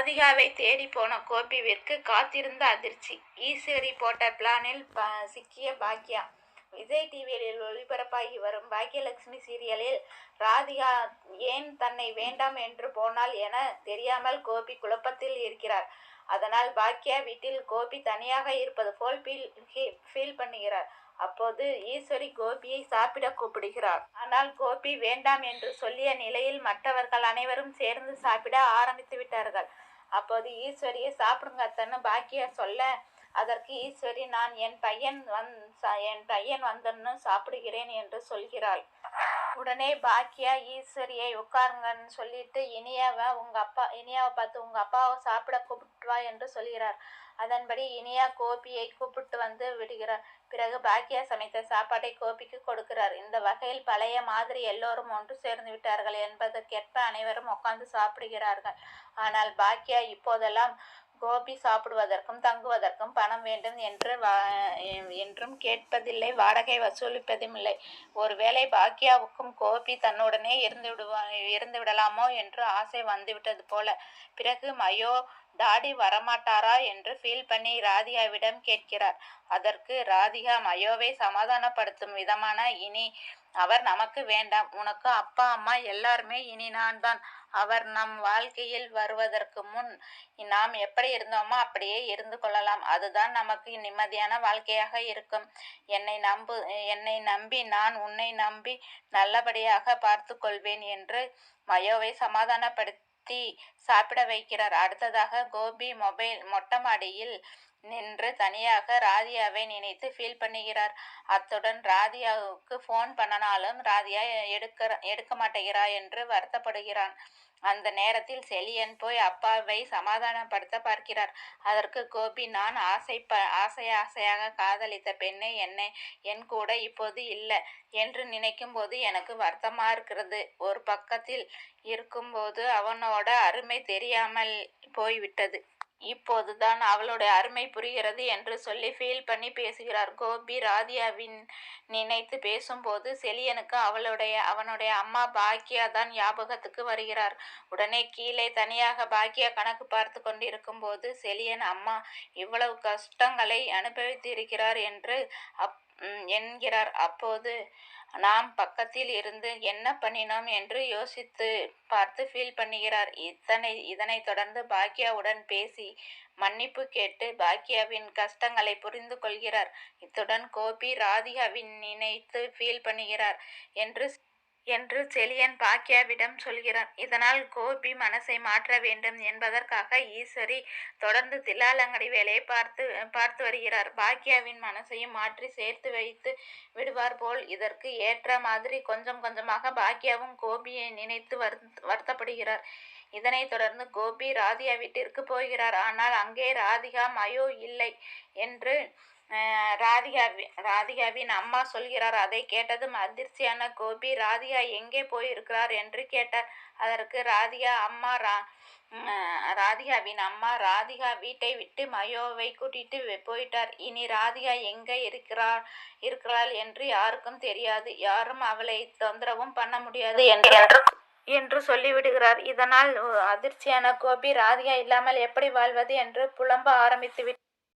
ராதிகாவை தேடி போன கோபிவிற்கு காத்திருந்த அதிர்ச்சி. ஈஸ்வரி போட்ட பிளானில் ப சிக்கிய பாக்யா. விஜய் டிவியில் ஒளிபரப்பாகி வரும் பாக்யலட்சுமி சீரியலில் ராதிகா ஏன் தன்னை வேண்டாம் என்று போனால் என தெரியாமல் கோபி குழப்பத்தில் இருக்கிறார். அதனால் பாக்யா வீட்டில் கோபி தனியாக இருப்பது போல் ஃபீல் ஃபீல் பண்ணுகிறார். அப்போது ஈஸ்வரி கோபியை சாப்பிட கூப்பிடுகிறார். ஆனால் கோபி வேண்டாம் என்று சொல்லிய நிலையில் மற்றவர்கள் அனைவரும் சேர்ந்து சாப்பிட ஆரம்பித்து விட்டார்கள். அப்போது ஈஸ்வரியை சாப்பிடுங்க அத்தன்னு பாக்கியா சொல்ல அதற்கு ஈஸ்வரி நான் என் பையன் வந் என் பையன் வந்தன்னு சாப்பிடுகிறேன் என்று சொல்கிறாள். உடனே பாக்கியா ஈஸ்வரியை உட்காருங்கன்னு சொல்லிட்டு இனியாவை உங்க அப்பா இனியாவை பார்த்து உங்க அப்பாவை சாப்பிட கூப்பிட்டு வா என்று சொல்கிறார். அதன்படி இனியா கோபியை கூப்பிட்டு வந்து விடுகிறார். பிறகு பாக்கியா சமைத்த சாப்பாட்டை கோபிக்கு கொடுக்கிறார். இந்த வகையில் பழைய மாதிரி எல்லோரும் ஒன்று சேர்ந்து விட்டார்கள் என்பதற்கேற்ப அனைவரும் உட்கார்ந்து சாப்பிடுகிறார்கள். ஆனால் பாக்கியா இப்போதெல்லாம் கோபி சாப்பிடுவதற்கும் தங்குவதற்கும் பணம் வேண்டும் என்று வா- என்றும் கேட்பதில்லை வாடகை வசூலிப்பதும் இல்லை ஒருவேளை பாக்யாவுக்கும் கோபி தன்னுடனே இருந்து விடுவா இருந்து விடலாமோ என்று ஆசை வந்துவிட்டது போல. பிறகு மயோ டாடி வரமாட்டாரா? என்று ஃபீல் பண்ணி ராதிகாவிடம் கேட்கிறார். அதற்கு ராதிகா மயோவை சமாதானப்படுத்தும் விதமான இனி அவர் நமக்கு வேண்டாம். உனக்கு அப்பா அம்மா எல்லாருமே இனி நான் தான் அவர் நம் வாழ்க்கையில் வருவதற்கு முன் நாம் எப்படி இருந்தோமோ அப்படியே இருந்து கொள்ளலாம். அதுதான் நமக்கு நிம்மதியான வாழ்க்கையாக இருக்கும். என்னை நம்பு என்னை நம்பி நான் உன்னை நம்பி நல்லபடியாக பார்த்து கொள்வேன் என்று மயோவை சமாதானப்படுத்தி சாப்பிட வைக்கிறார். அடுத்ததாக கோபி மொபைல் மொட்டை மாடியில் நின்று தனியாக ராதியாவை நினைத்து ஃபீல் பண்ணுகிறார். அத்துடன் ராதியாவுக்கு ஃபோன் பண்ணனாலும் ராதியா எடுக்க எடுக்க மாட்டேகிறா என்று வருத்தப்படுகிறான். அந்த நேரத்தில் செலியன் போய் அப்பாவை சமாதானப்படுத்த பார்க்கிறார். அதற்கு கோபி நான் ஆசை ப ஆசை ஆசையாக காதலித்த பெண்ணை என்னை என் கூட இப்போது இல்லை என்று நினைக்கும் போது எனக்கு வருத்தமாக இருக்கிறது. ஒரு பக்கத்தில் இருக்கும்போது அவனோட அருமை தெரியாமல் போய்விட்டது. இப்போதுதான் அவளுடைய அருமை புரிகிறது என்று சொல்லி ஃபீல் பண்ணி பேசுகிறார். கோபி ராதியாவின் நினைத்து பேசும்போது செலியனுக்கு அவளுடைய அவனுடைய அம்மா பாக்கியா தான் ஞாபகத்துக்கு வருகிறார். உடனே கீழே தனியாக பாக்கியா கணக்கு பார்த்து கொண்டிருக்கும் போது செலியன் அம்மா இவ்வளவு கஷ்டங்களை அனுபவித்திருக்கிறார் என்று அப் என்கிறார். அப்போது நாம் பக்கத்தில் இருந்து என்ன பண்ணினோம் என்று யோசித்து பார்த்து ஃபீல் பண்ணுகிறார். இத்தனை இதனைத் தொடர்ந்து பாக்யாவுடன் பேசி மன்னிப்பு கேட்டு பாக்யாவின் கஷ்டங்களை புரிந்து கொள்கிறார். இத்துடன் கோபி ராதிகாவின் நினைத்து ஃபீல் பண்ணுகிறார் என்று என்று செலியன் பாக்கியாவிடம் சொல்கிறார் இதனால் கோபி மனசை மாற்ற வேண்டும் என்பதற்காக ஈஸ்வரி தொடர்ந்து தில்லாலங்கடி வேலையை பார்த்து பார்த்து வருகிறார். பாக்கியாவின் மனசையும் மாற்றி சேர்த்து வைத்து விடுவார் போல் இதற்கு ஏற்ற மாதிரி கொஞ்சம் கொஞ்சமாக பாக்கியாவும் கோபியை நினைத்து வருத்- வருத்தப்படுகிறார். இதனைத் தொடர்ந்து கோபி ராதிகா வீட்டிற்கு போகிறார். ஆனால் அங்கே ராதிகா மயோ இல்லை என்று அஹ், ராதிகா ராதிகாவின் அம்மா சொல்கிறார். அதை கேட்டதும் அதிர்ச்சியான கோபி ராதிகா எங்கே போயிருக்கிறார்? என்று கேட்டார். அதற்கு ராதிகா அம்மா ரா ராதிகாவின் அம்மா ராதிகா வீட்டை விட்டு மயோவை கூட்டிட்டு போயிட்டார். இனி ராதிகா எங்கே இருக்கிறார் இருக்கிறாள் என்று யாருக்கும் தெரியாது. யாரும் அவளை தொந்தரவும் பண்ண முடியாது என்று என்று சொல்லிவிடுகிறார். இதனால் அதிர்ச்சியான கோபி ராதிகா இல்லாமல் எப்படி வாழ்வது? என்று புலம்ப ஆரம்பித்து விட்டார்